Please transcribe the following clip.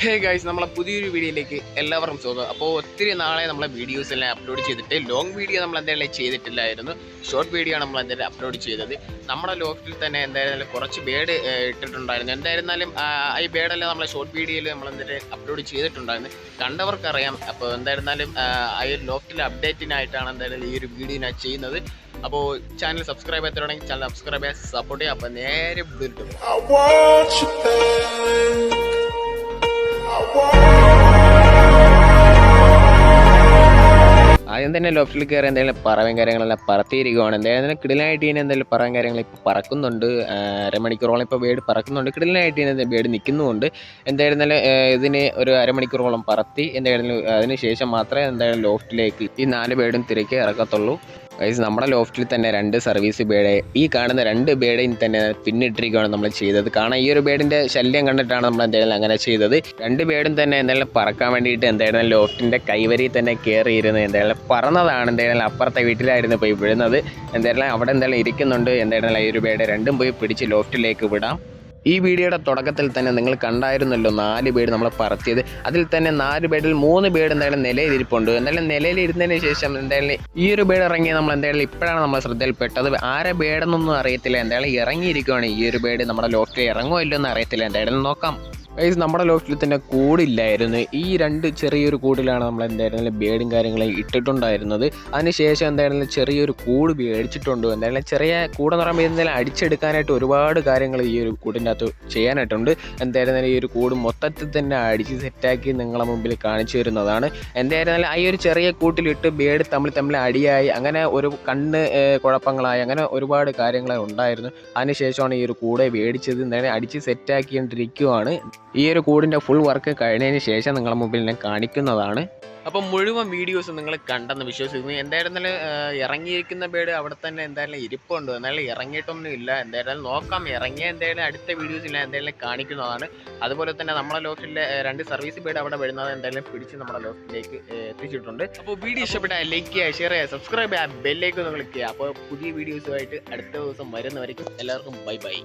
Hey guys നമ്മളെ പുതിയൊരു വീഡിയോയിലേക്ക് എല്ലാവർക്കും സ്വാഗതം. അപ്പോൾ ഒത്തിരി നാളെ നമ്മളെ വീഡിയോസ് എല്ലാം അപ്ലോഡ് ചെയ്തിട്ട് ലോങ് വീഡിയോ നമ്മൾ എന്തായാലും ചെയ്തിട്ടില്ലായിരുന്നു. ഷോർട്ട് വീഡിയോ ആണ് നമ്മൾ എന്തായാലും അപ്ലോഡ് ചെയ്തത്. നമ്മുടെ ലോഫ്റ്റിൽ തന്നെ എന്തായാലും കുറച്ച് ബേഡ് ഇട്ടിട്ടുണ്ടായിരുന്നു. എന്തായിരുന്നാലും ഈ ബേഡെല്ലാം നമ്മളെ ഷോർട്ട് വീഡിയോയിൽ നമ്മൾ എന്തായാലും അപ്ലോഡ് ചെയ്തിട്ടുണ്ടായിരുന്നു. കണ്ടവർക്കറിയാം. അപ്പോൾ എന്തായിരുന്നാലും ആ, ഒരു ലോക്കിലെ അപ്ഡേറ്റിനായിട്ടാണ് എന്തായാലും ഈ ഒരു വീഡിയോ ഞാൻ ചെയ്യുന്നത്. അപ്പോൾ ചാനൽ സബ്സ്ക്രൈബ് ചെയ്തിട്ടുണ്ടെങ്കിൽ ചാനൽ സബ്സ്ക്രൈബ് ചെയ്യാൻ സപ്പോർട്ട് ചെയ്യാം. അപ്പോൾ നേരെ തന്നെ ലോഫ്റ്റിൽ കയറി എന്തെങ്കിലും പറവൻ കാര്യങ്ങളെല്ലാം പറത്തിയിരിക്കുവാണ്. എന്തായാലും കിടിലായിട്ട് ഇനി എന്തെങ്കിലും പറവൻ കാര്യങ്ങൾ ഇപ്പോൾ പറക്കുന്നുണ്ട്. അരമണിക്കൂറോളം ഇപ്പോൾ വേട് പറക്കുന്നുണ്ട്. കിടിലായിട്ട് ഇനി വേട് നിൽക്കുന്നുമുണ്ട്. എന്തായിരുന്നാലും ഇതിന് ഒരു അരമണിക്കൂറോളം പറത്തി എന്തായാലും അതിന് ശേഷം മാത്രമേ എന്തായാലും ലോഫ്റ്റിലേക്ക് ഈ നാല് വേടും തിരക്കി ഇറക്കത്തുള്ളൂ. ഗൈസ് നമ്മുടെ ലോഫ്റ്റിൽ തന്നെ രണ്ട് സർവീസ് ബേഡ് ഈ കാണുന്ന രണ്ട് ബേഡിൽ തന്നെ പിന്നിട്ടിരിക്കുകയാണ് നമ്മൾ ചെയ്തത്. കാരണം ഈ ഒരു ബേഡിന്റെ ശല്യം കണ്ടിട്ടാണ് നമ്മൾ എന്തായാലും അങ്ങനെ ചെയ്തത്. രണ്ട് ബേഡും തന്നെ എന്തായാലും പറക്കാൻ വേണ്ടിയിട്ട് എന്തായാലും ലോഫ്റ്റിന്റെ കൈവരി തന്നെ കയറിയിരുന്നത് എന്തായാലും പറന്നതാണ് എന്തായാലും അപ്പുറത്തെ വീട്ടിലായിരുന്നു പോയി വിടുന്നത്. എന്തായാലും അവിടെ എന്തായാലും ഇരിക്കുന്നുണ്ട്. എന്തായാലും ഈ ഒരു ബേഡ് രണ്ടും പോയി പിടിച്ച് ലോഫ്റ്റിലേക്ക് വിടാം. ഈ വീഡിയോയുടെ തുടക്കത്തിൽ തന്നെ നിങ്ങൾ കണ്ടായിരുന്നല്ലോ നാല് ബേഡ് നമ്മൾ പറത്തിയത്. അതിൽ തന്നെ നാല് ബേഡിൽ മൂന്ന് ബേഡ് എന്തായാലും നിലയിലിരിപ്പുണ്ട്. എന്തായാലും നിലയിലിരുന്നതിന് ശേഷം എന്തായാലും ഈ ഒരു ബേഡ് ഇറങ്ങി നമ്മൾ എന്തായാലും ഇപ്പോഴാണ് നമ്മൾ ശ്രദ്ധയിൽപ്പെട്ടത്. ആരെ ബേഡെന്നൊന്നും അറിയത്തില്ല. എന്തായാലും ഇറങ്ങിയിരിക്കുവാണ് ഈ ഒരു ബേഡ് നമ്മുടെ ലോക്കിൽ ഇറങ്ങുമോ ഇല്ലയോ എന്ന് അറിയത്തില്ല. എന്തായാലും നോക്കാം. ഗൈസ് നമ്മുടെ ലോഫ്റ്റിൽ തന്നെ കൂടില്ലായിരുന്നു. ഈ രണ്ട് ചെറിയൊരു കൂടിലാണ് നമ്മൾ എന്തായിരുന്നാലും ബേഡും കാര്യങ്ങളും ഇട്ടിട്ടുണ്ടായിരുന്നത്. അതിനുശേഷം എന്തായിരുന്നാലും ചെറിയൊരു കൂട് മേടിച്ചിട്ടുണ്ട്. എന്തായാലും ചെറിയ കൂടെന്ന് പറയുമ്പോൾ എന്തായാലും അടിച്ചെടുക്കാനായിട്ട് ഒരുപാട് കാര്യങ്ങൾ ഈ ഒരു കൂടിന്റെ അകത്ത് ചെയ്യാനായിട്ടുണ്ട്. എന്തായിരുന്നാലും ഈ ഒരു കൂട് മൊത്തത്തിൽ തന്നെ അടിച്ച് സെറ്റാക്കി നിങ്ങളെ മുമ്പിൽ കാണിച്ചു തരുന്നതാണ്. എന്തായിരുന്നാലും ഈ ഒരു ചെറിയ കൂട്ടിലിട്ട് ബേഡ് തമ്മിൽ തമ്മിൽ അടിയായി അങ്ങനെ ഒരു കണ്ണ് കുഴപ്പങ്ങളായി അങ്ങനെ ഒരുപാട് കാര്യങ്ങൾ ഉണ്ടായിരുന്നു. അതിനുശേഷമാണ് ഈ ഒരു കൂടെ മേടിച്ചത്. എന്തായാലും അടിച്ച് സെറ്റാക്കിക്കൊണ്ടിരിക്കുവാണ്. ഈ ഒരു കൂടിന്റെ ഫുൾ വർക്ക് കഴിഞ്ഞതിന് ശേഷം നിങ്ങളുടെ മുമ്പിൽ ഞാൻ കാണിക്കുന്നതാണ്. അപ്പം മുഴുവൻ വീഡിയോസ് നിങ്ങൾ കണ്ടെന്ന് വിശ്വസിക്കുന്നു. എന്തായിരുന്നാലും ഇറങ്ങിയിരിക്കുന്ന ബേഡ് അവിടെ തന്നെ എന്തായാലും ഇരിപ്പുണ്ട്. എന്നാലും ഇറങ്ങിയിട്ടൊന്നും ഇല്ല. എന്തായാലും നോക്കാം. ഇറങ്ങിയ എന്തായാലും അടുത്ത വീഡിയോസിൽ എന്തായാലും കാണിക്കുന്നതാണ്. അതുപോലെ തന്നെ നമ്മുടെ ലോഫിലെ രണ്ട് സർവീസ് ബേഡ് അവിടെ വരുന്നത് എന്തായാലും പിടിച്ച് നമ്മുടെ ലോഫിലേക്ക് എത്തിച്ചിട്ടുണ്ട്. അപ്പോൾ വീഡിയോ ഇഷ്ടപ്പെട്ടാൽ ലൈക്ക് ചെയ്യുക ഷെയർ ചെയ്യുക സബ്സ്ക്രൈബ് ചെയ്യുക ബെല്ലേക്ക് ഒന്ന് ക്ലിക്ക് ചെയ്യുക. അപ്പോൾ പുതിയ വീഡിയോസുമായിട്ട് അടുത്ത ദിവസം വരുന്നവരേക്കും എല്ലാവർക്കും ബൈ ബൈ